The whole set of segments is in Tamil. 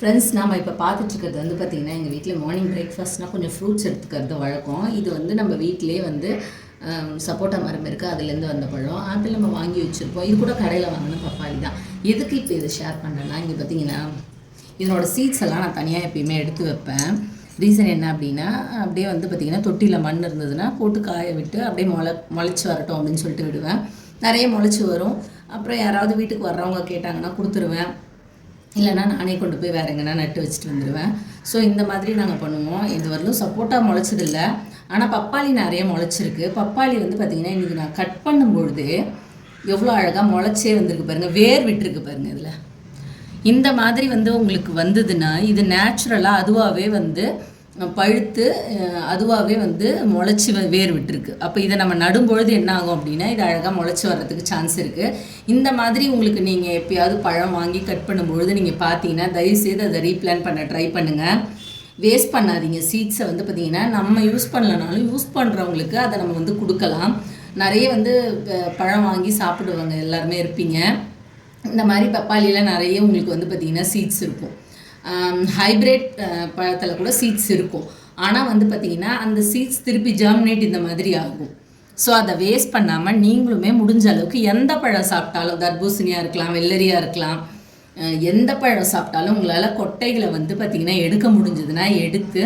ஃப்ரெண்ட்ஸ் நாம் இப்போ பார்த்துட்ருக்கிறது வந்து பார்த்திங்கன்னா எங்கள் வீட்டில் மார்னிங் பிரேக்ஃபாஸ்ட்னால் கொஞ்சம் ஃப்ரூட்ஸ் எடுத்துக்கிறது வழக்கம். இது வந்து நம்ம வீட்டிலே வந்து சப்போட்டா மரம் இருக்குது அதுலேருந்து வந்த பழம். ஆப்பிள் நம்ம வாங்கி வச்சுருப்போம். இது கூட கடையில் வாங்கின பப்பாளி தான். எதுக்கு இப்போ இதை ஷேர் பண்ணேன்னா இங்கே பார்த்தீங்கன்னா இதனோட சீட்ஸ் எல்லாம் நான் தனியாக எப்பயுமே எடுத்து வைப்பேன். ரீசன் என்ன அப்படின்னா அப்படியே வந்து பார்த்திங்கன்னா தொட்டியில் மண் இருந்ததுன்னா போட்டு காய விட்டு அப்படியே முளை முளைச்சி வரட்டும் அப்படின்னு சொல்லிட்டு விடுவேன். நிறைய முளைச்சி வரும். அப்புறம் யாராவது வீட்டுக்கு வர்றவங்க கேட்டாங்கன்னா கொடுத்துருவேன். இல்லைன்னா நானே கொண்டு போய் வேற எங்கன்னா நட்டு வச்சுட்டு வந்துடுவேன் ஸோ இந்த மாதிரி நாங்கள் பண்ணுவோம். இது வரலும் சப்போட்டா முளைச்சதில்ல. ஆனால் பப்பாளி நிறைய முளைச்சிருக்கு. பப்பாளி வந்து பார்த்திங்கன்னா இன்றைக்கி நான் கட் பண்ணும்பொழுது எவ்வளோ அழகாக முளைச்சே வந்திருக்கு பாருங்கள் வேர் விட்டுருக்கு பாருங்கள் இதில். இந்த மாதிரி வந்து உங்களுக்கு வந்ததுன்னா இது நேச்சுரலாக அதுவாகவே வந்து பழுத்து அதுவாகவே வந்து முளைச்சி வ- வேர் விட்டுருக்கு. அப்போ இதை நம்ம நடும்பொழுது என்ன ஆகும் அப்படின்னா இது அழகாக முளைச்சி வர்றதுக்கு சான்ஸ் இருக்குது இந்த மாதிரி உங்களுக்கு நீங்கள் எப்பயாவது பழம் வாங்கி கட் பண்ணும்பொழுது நீங்கள் பார்த்தீங்கன்னா தயவுசெய்து அதை ரீப்ளான் பண்ண ட்ரை பண்ணுங்கள் வேஸ்ட் பண்ணாதீங்க. சீட்ஸை வந்து பார்த்தீங்கன்னா நம்ம யூஸ் பண்ணலனாலும் யூஸ் பண்ணுறவங்களுக்கு அதை நம்ம வந்து கொடுக்கலாம். நிறைய வந்து பழம் வாங்கி சாப்பிடுவாங்க எல்லாருமே இருப்பீங்க. இந்த மாதிரி பப்பாளியில் நிறைய உங்களுக்கு வந்து பார்த்திங்கன்னா சீட்ஸ் இருக்கும். ஹைப்ரிட் பழத்தில் கூட சீட்ஸ் இருக்கும். ஆனால் வந்து பார்த்திங்கன்னா அந்த சீட்ஸ் திருப்பி ஜெர்மினேட் இந்த மாதிரி ஆகும். ஸோ அதை வேஸ்ட் பண்ணாமல் நீங்களுமே முடிஞ்ச அளவுக்கு எந்த பழம் சாப்பிட்டாலும் தர்பூசணியாக இருக்கலாம் வெள்ளரியாக இருக்கலாம் எந்த பழம் சாப்பிட்டாலும் உங்களால் கொட்டைகளை வந்து பார்த்திங்கன்னா எடுக்க முடிஞ்சதுன்னா எடுத்து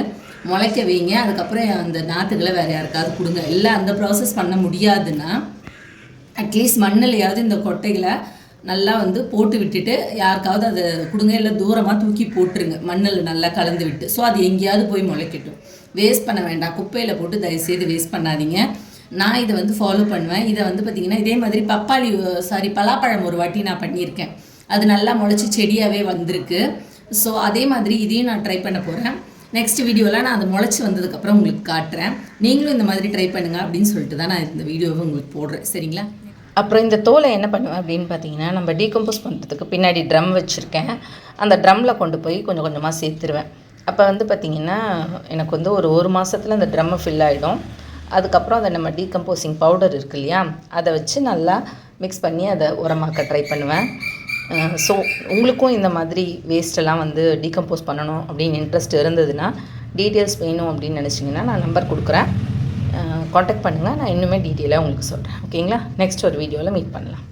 முளைக்க வைங்க. அதுக்கப்புறம் அந்த நாற்றுகளை வேறு யாருக்காவது கொடுங்க. இல்லை அந்த ப்ராசஸ் பண்ண முடியாதுன்னா அட்லீஸ்ட் மண்ணிலையாவது இந்த கொட்டைகளை நல்லா வந்து போட்டு விட்டுட்டு யாருக்காவது அதை கொடுங்க இல்லை தூரமாக தூக்கி போட்டுருங்க. மண்ணில் நல்லா கலந்து விட்டு. ஸோ அது எங்கேயாவது போய் முளைக்கட்டும். வேஸ்ட் பண்ண வேண்டாம். குப்பையில் போட்டு தயவுசெய்து வேஸ்ட் பண்ணாதீங்க. நான் இதை வந்து ஃபாலோ பண்ணுவேன். இதை வந்து பார்த்திங்கன்னா இதே மாதிரி பப்பாளி சாரி பலாப்பழம் ஒரு வாட்டி நான் பண்ணியிருக்கேன். அது நல்லா முளைச்சி செடியாகவே வந்திருக்கு. ஸோ அதே மாதிரி இதையும் நான் ட்ரை பண்ண போகிறேன் நெக்ஸ்ட் வீடியோவில் நான் அதை முளைச்சி வந்ததுக்கப்புறம் உங்களுக்கு காட்டுறேன். நீங்களும் இந்த மாதிரி ட்ரை பண்ணுங்க அப்படின்னு சொல்லிட்டு தான் நான் இந்த வீடியோவை உங்களுக்கு போடுறேன். சரிங்களா? அப்புறம் இந்த தோலை என்ன பண்ணுவேன் அப்படின்னு பார்த்தீங்கன்னா நம்ம டீகம்போஸ் பண்ணுறதுக்கு பின்னாடி ட்ரம் வச்சுருக்கேன். அந்த ட்ரம்மில் கொண்டு போய் கொஞ்சம் கொஞ்சமாக சேர்த்துருவேன். அப்போ வந்து பார்த்திங்கன்னா எனக்கு வந்து ஒரு ஒரு மாதத்தில் அந்த ட்ரம்மு ஃபில் ஆகிடும் அதுக்கப்புறம் அதை நம்ம டீகம்போசிங் பவுடர் இருக்கு இல்லையா அதை வச்சு நல்லா மிக்ஸ் பண்ணி அதை உரமாக்க ட்ரை பண்ணுவேன். ஸோ உங்களுக்கும் இந்த மாதிரி வேஸ்ட்டெல்லாம் வந்து டீகம்போஸ் பண்ணணும் அப்படின்னு இன்ட்ரெஸ்ட் இருந்ததுன்னா டீட்டெயில்ஸ் வேணும் அப்படின்னு நினச்சிங்கன்னா நான் நம்பர் கொடுக்குறேன். காண்டாக்ட் பண்ணுங்கள் நான் இன்னுமே டீட்டெயிலாக உங்களுக்கு சொல்கிறேன் ஓகேங்களா நெக்ஸ்ட் ஒரு வீடியோவில் மீட் பண்ணலாம்.